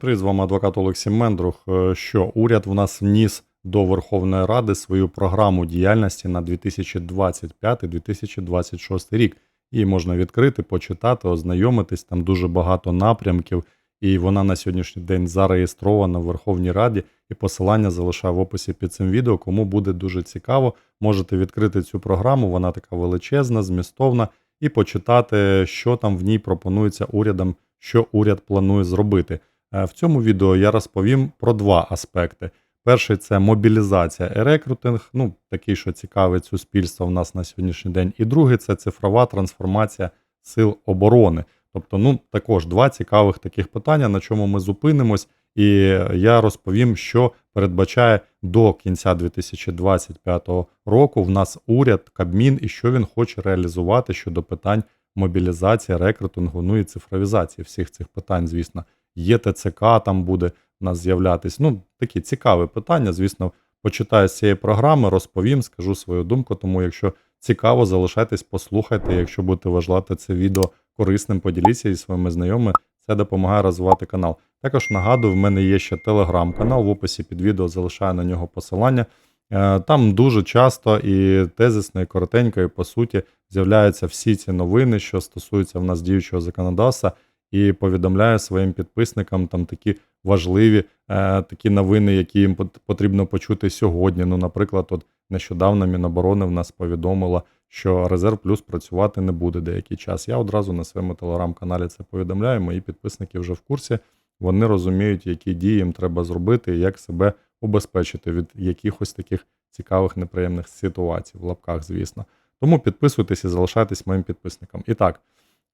Привіт, з вами адвокат Олексій Мендрух. Е, Що уряд в нас вніс до Верховної Ради свою програму діяльності на 2025-2026 рік. Її можна відкрити, почитати, ознайомитись. Там дуже багато напрямків, і вона на сьогоднішній день зареєстрована в Верховній Раді. І посилання залишаю в описі під цим відео. Кому буде дуже цікаво, можете відкрити цю програму. Вона така величезна, змістовна, і почитати, що там в ній пропонується урядом, що уряд планує зробити. Е, В цьому відео я розповім про два аспекти. Перший це мобілізація і рекрутинг, ну такий, що цікавить суспільство в нас на сьогоднішній день. І другий це цифрова трансформація сил оборони. Тобто, ну також два цікавих таких питання, на чому ми зупинимось, і я розповім, що передбачає до кінця 2025 року в нас уряд, Кабмін і що він хоче реалізувати щодо питань мобілізації, рекрутингу, ну і цифровізації всіх цих питань, звісно. Є ТЦК, там буде у нас з'являтись. Ну, такі цікаві питання. Звісно, почитаю з цієї програми, розповім, скажу свою думку. Тому, якщо цікаво, залишайтесь, послухайте. Якщо будете вважати це відео корисним, поділіться зі своїми знайомими. Це допомагає розвивати канал. Також нагадую, в мене є ще телеграм-канал. В описі під відео залишаю на нього посилання. Е, Там дуже часто і тезисно, і коротенько, і по суті з'являються всі ці новини, що стосуються в нас діючого законодавства і повідомляю своїм підписникам там такі важливі е, такі новини, які їм пот- потрібно почути сьогодні. Ну, наприклад, от нещодавно Міноборони в нас повідомила, що резерв плюс працювати не буде деякий час. Я одразу на своєму телеграм-каналі це повідомляю. Мої підписники вже в курсі. Вони розуміють, які дії їм треба зробити, як себе убезпечити від якихось таких цікавих неприємних ситуацій в лапках, звісно. Тому підписуйтесь і залишайтесь моїм підписником. І так,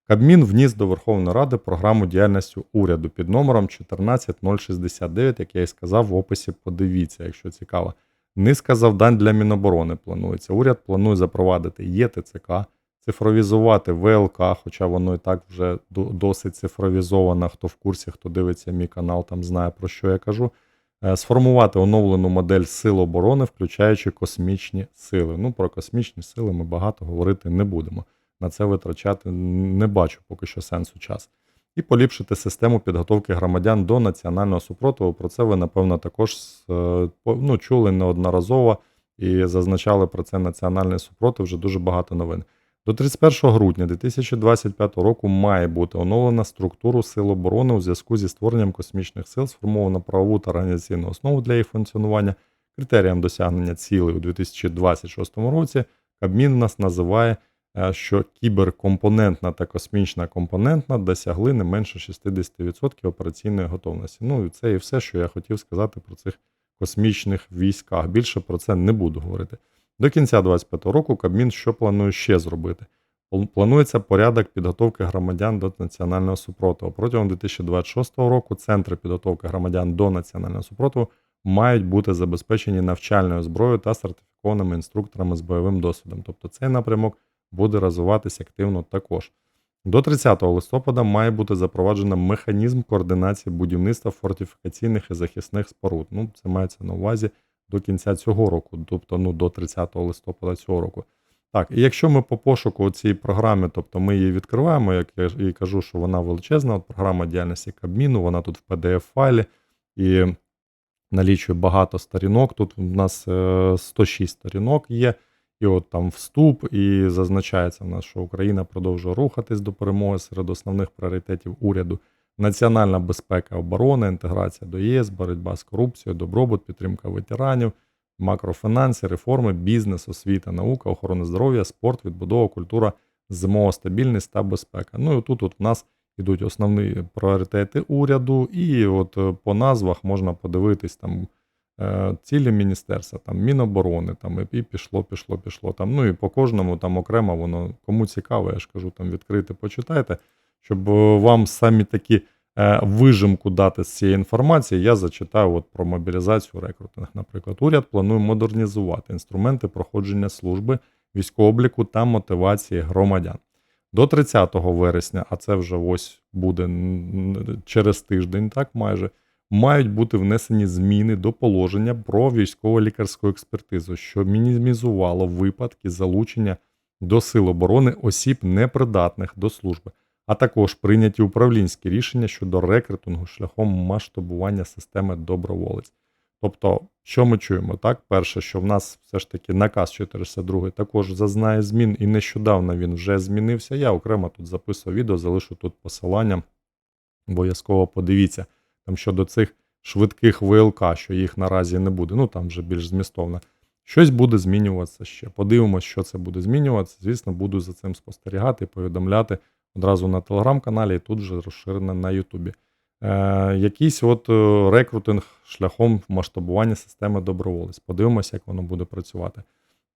Кабмін вніс до Верховної Ради програму діяльності уряду під номером 14069, як я і сказав, в описі подивіться, якщо цікаво. Низка завдань для Міноборони планується. Уряд планує запровадити ЄТЦК, цифровізувати ВЛК, хоча воно і так вже досить цифровізовано. Хто в курсі, хто дивиться мій канал, там знає про що я кажу. Е, Сформувати оновлену модель сил оборони, включаючи космічні сили. Ну, про космічні сили ми багато говорити не будемо на це витрачати не бачу поки що сенсу час. І поліпшити систему підготовки громадян до національного супротиву. Про це ви, напевно, також е, ну, чули неодноразово і зазначали про це національний супротив вже дуже багато новин. До 31 грудня 2025 року має бути оновлена структуру Сил оборони у зв'язку зі створенням космічних сил, сформована правову та організаційну основу для їх функціонування, критеріям досягнення цілей у 2026 році. Кабмін нас називає що кіберкомпонентна та космічна компонентна досягли не менше 60% операційної готовності. Ну і це і все, що я хотів сказати про цих космічних військах. Більше про це не буду говорити. До кінця 2025 року Кабмін що планує ще зробити? Планується порядок підготовки громадян до національного супротиву. Протягом 2026 року центри підготовки громадян до національного супротиву мають бути забезпечені навчальною зброєю та сертифікованими інструкторами з бойовим досвідом. Тобто цей напрямок буде розвиватися активно також. До 30 листопада має бути запроваджено механізм координації будівництва фортифікаційних і захисних споруд. Ну, це мається на увазі до кінця цього року, тобто ну, до 30 листопада цього року. Так, і якщо ми по пошуку цієї програми, тобто ми її відкриваємо, як я і кажу, що вона величезна, от програма діяльності Кабміну, вона тут в PDF-файлі і налічує багато сторінок. Тут у нас е, 106 сторінок є. І от там вступ, і зазначається в нас, що Україна продовжує рухатись до перемоги серед основних пріоритетів уряду. Національна безпека, оборона, інтеграція до ЄС, боротьба з корупцією, добробут, підтримка ветеранів, макрофінанси, реформи, бізнес, освіта, наука, охорона здоров'я, спорт, відбудова, культура, зимова стабільність та безпека. Ну і тут от в нас ідуть основні пріоритети уряду, і от е, по назвах можна подивитись там цілі міністерства, там Міноборони, там і пішло, пішло, пішло. Там, ну і по кожному там окремо воно кому цікаво, я ж кажу, там відкрити, почитайте, щоб е, вам самі такі е, вижимку дати з цієї інформації, я зачитаю от про мобілізацію рекрутинг. Наприклад, уряд планує модернізувати інструменти проходження служби, військового обліку та мотивації громадян. До 30 вересня, а це вже ось буде через тиждень, так майже, мають бути внесені зміни до положення про військово-лікарську експертизу, що мінімізувало випадки залучення до сил оборони осіб непридатних до служби. а також прийняті управлінські рішення щодо рекрутингу шляхом масштабування системи доброволець. Тобто, що ми чуємо? Так, перше, що в нас все ж таки наказ 462 також зазнає змін, і нещодавно він вже змінився. Я окремо тут записував відео, залишу тут посилання. Обов'язково подивіться там щодо цих швидких ВЛК, що їх наразі не буде. Ну там вже більш змістовно. Щось буде змінюватися ще. Подивимось, що це буде змінюватися. Звісно, буду за цим спостерігати, повідомляти одразу на телеграм-каналі і тут же розширено на Ютубі. Е, якийсь от е, рекрутинг шляхом масштабування системи доброволець. Подивимося, як воно буде працювати.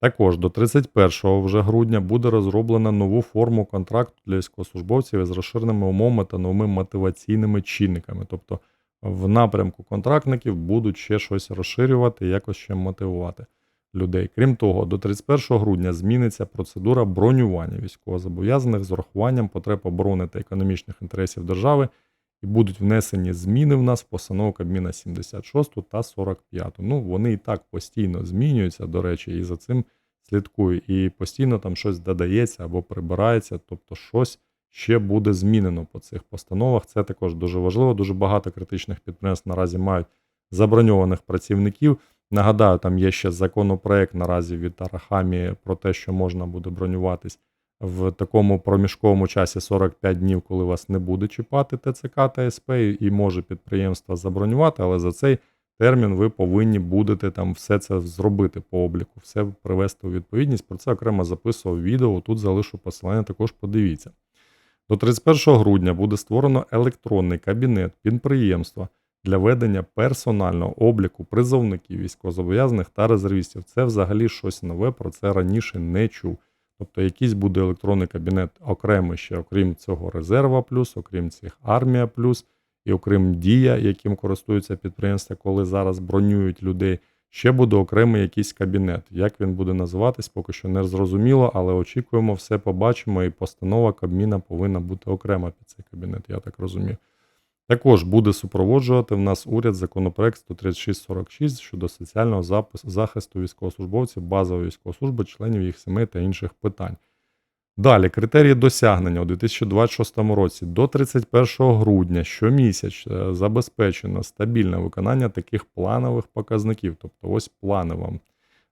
Також до 31 вже грудня буде розроблена нову форму контракту для військовослужбовців із розширеними умовами та новими мотиваційними чинниками. Тобто в напрямку контрактників будуть ще щось розширювати, якось ще мотивувати людей. Крім того, до 31 грудня зміниться процедура бронювання військовозобов'язаних з урахуванням потреб оборони та економічних інтересів держави і будуть внесені зміни в нас в постанову Кабміна 76 та 45. Ну, вони і так постійно змінюються, до речі, і за цим слідкую. І постійно там щось додається або прибирається, тобто щось ще буде змінено по цих постановах. Це також дуже важливо. Дуже багато критичних підприємств наразі мають заброньованих працівників. Нагадаю, там є ще законопроект наразі від Арахамі про те, що можна буде бронюватись в такому проміжковому часі 45 днів, коли вас не буде чіпати ТЦК та СП, і може підприємство забронювати, але за цей термін ви повинні будете там все це зробити по обліку, все привести у відповідність. Про це окремо записував відео. Тут залишу посилання, також подивіться. До 31 грудня буде створено електронний кабінет підприємства для ведення персонального обліку призовників військовозобов'язаних та резервістів. Це взагалі щось нове, про це раніше не чув. Тобто якийсь буде електронний кабінет окремий ще, окрім цього резерва плюс, окрім цих армія плюс, і окрім дія, яким користуються підприємства, коли зараз бронюють людей. Ще буде окремий якийсь кабінет. Як він буде називатись, поки що не зрозуміло, але очікуємо, все побачимо, і постанова Кабміна повинна бути окрема під цей кабінет, я так розумію. Також буде супроводжувати в нас уряд законопроект 13646 щодо соціального захисту військовослужбовців, базової військової служби, членів їх сімей та інших питань. Далі, критерії досягнення у 2026 році до 31 грудня щомісяць забезпечено стабільне виконання таких планових показників. Тобто, ось плани вам.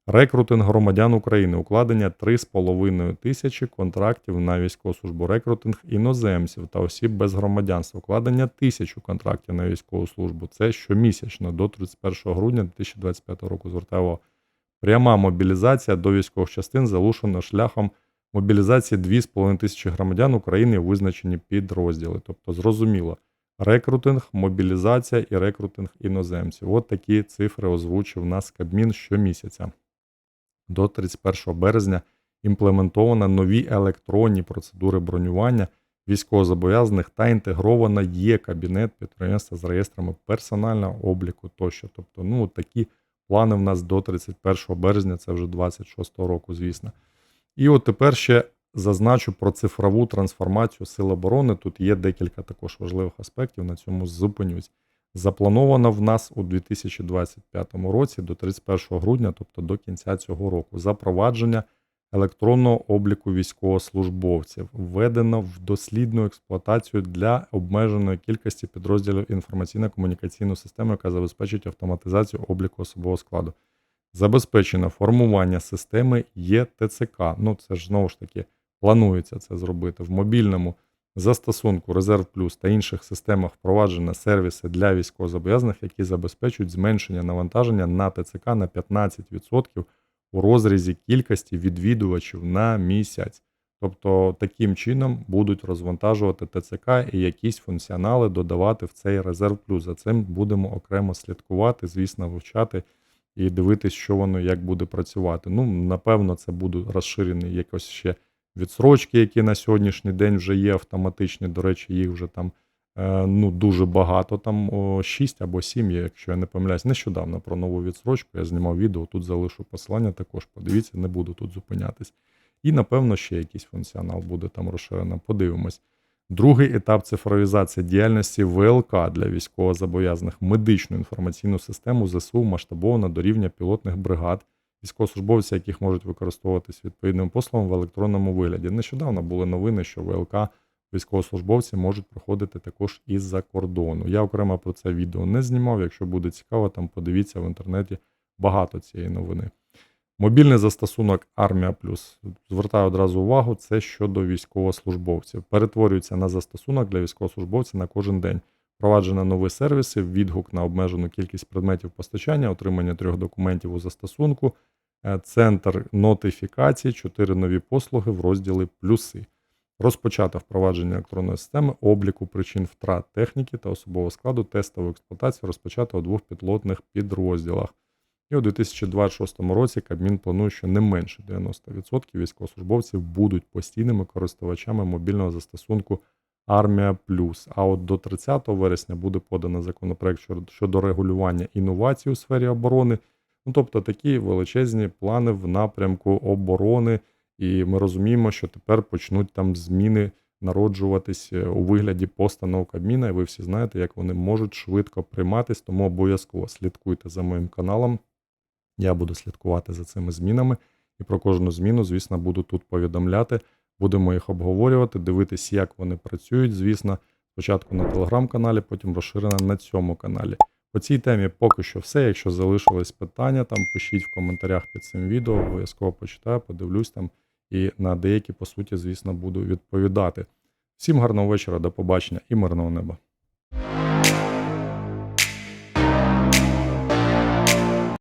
Рекрутинг громадян України, укладення 3,5 тисячі контрактів на військову службу, рекрутинг іноземців та осіб без громадянства, укладення тисячу контрактів на військову службу. Це щомісячно до 31 грудня 2025 року. Звертаю увагу. Пряма мобілізація до військових частин залучена шляхом мобілізації 2,5 тисячі громадян України визначені підрозділи. Тобто, зрозуміло, рекрутинг, мобілізація і рекрутинг іноземців. От такі цифри озвучив нас Кабмін щомісяця до 31 березня імплементовано нові електронні процедури бронювання військовозобов'язаних та інтегровано є кабінет підприємства з реєстрами персонального обліку тощо. Тобто, ну такі плани в нас до 31 березня, це вже 26 року, звісно. І от тепер ще зазначу про цифрову трансформацію Сил оборони. Тут є декілька також важливих аспектів, на цьому зупинюсь. Заплановано в нас у 2025 році до 31 грудня, тобто до кінця цього року, запровадження електронного обліку військовослужбовців введено в дослідну експлуатацію для обмеженої кількості підрозділів інформаційно-комунікаційну систему, яка забезпечить автоматизацію обліку особового складу. Забезпечено формування системи ЄТЦК. Ну це ж знову ж таки планується це зробити в мобільному. Застосунку Резерв Плюс та інших системах впроваджено сервіси для військовозобов'язаних, які забезпечують зменшення навантаження на ТЦК на 15% у розрізі кількості відвідувачів на місяць. Тобто таким чином будуть розвантажувати ТЦК і якісь функціонали додавати в цей резерв плюс. За цим будемо окремо слідкувати, звісно, вивчати і дивитись, що воно як буде працювати. Ну, напевно, це будуть розширені якось ще відсрочки, які на сьогоднішній день вже є автоматичні. До речі, їх вже там е, ну, дуже багато. Там 6 або 7 є, якщо я не помиляюсь. Нещодавно про нову відсрочку я знімав відео. Тут залишу посилання також. Подивіться, не буду тут зупинятись. І, напевно, ще якийсь функціонал буде там розширено. Подивимось. Другий етап цифровізації діяльності ВЛК для військовозобов'язаних медичну інформаційну систему ЗСУ масштабована до рівня пілотних бригад військовослужбовці, яких можуть використовуватись відповідним послугам в електронному вигляді. Нещодавно були новини, що ВЛК військовослужбовці можуть проходити також із-за кордону. Я окремо про це відео не знімав. Якщо буде цікаво, там подивіться в інтернеті багато цієї новини. Мобільний застосунок Армія Плюс. Звертаю одразу увагу, це щодо військовослужбовців. Перетворюється на застосунок для військовослужбовців на кожен день. Впроваджено нові сервіси, відгук на обмежену кількість предметів постачання, отримання трьох документів у застосунку, е, центр нотифікацій, чотири нові послуги в розділі плюси. Розпочато впровадження електронної системи обліку причин втрат техніки та особового складу тестову експлуатацію розпочато у двох підлотних підрозділах. І у 2026 році Кабмін планує, що не менше 90% військовослужбовців будуть постійними користувачами мобільного застосунку Армія Плюс. А от до 30 вересня буде подано законопроект щодо- регулювання інновацій у сфері оборони. Ну, тобто такі величезні плани в напрямку оборони. І ми розуміємо, що тепер почнуть там зміни народжуватись е, у вигляді постанов Кабміна, і ви всі знаєте, як вони можуть швидко прийматись, тому обов'язково слідкуйте за моїм каналом. Я буду слідкувати за цими змінами, і про кожну зміну, звісно, буду тут повідомляти. Будемо їх обговорювати, дивитись, як вони працюють. Звісно, спочатку на телеграм-каналі, потім розширено на цьому каналі. По цій темі поки що все. Якщо залишились питання, там пишіть в коментарях під цим відео, обов'язково почитаю, подивлюсь там і на деякі, по суті, звісно, буду відповідати. Всім гарного вечора, до побачення і мирного неба.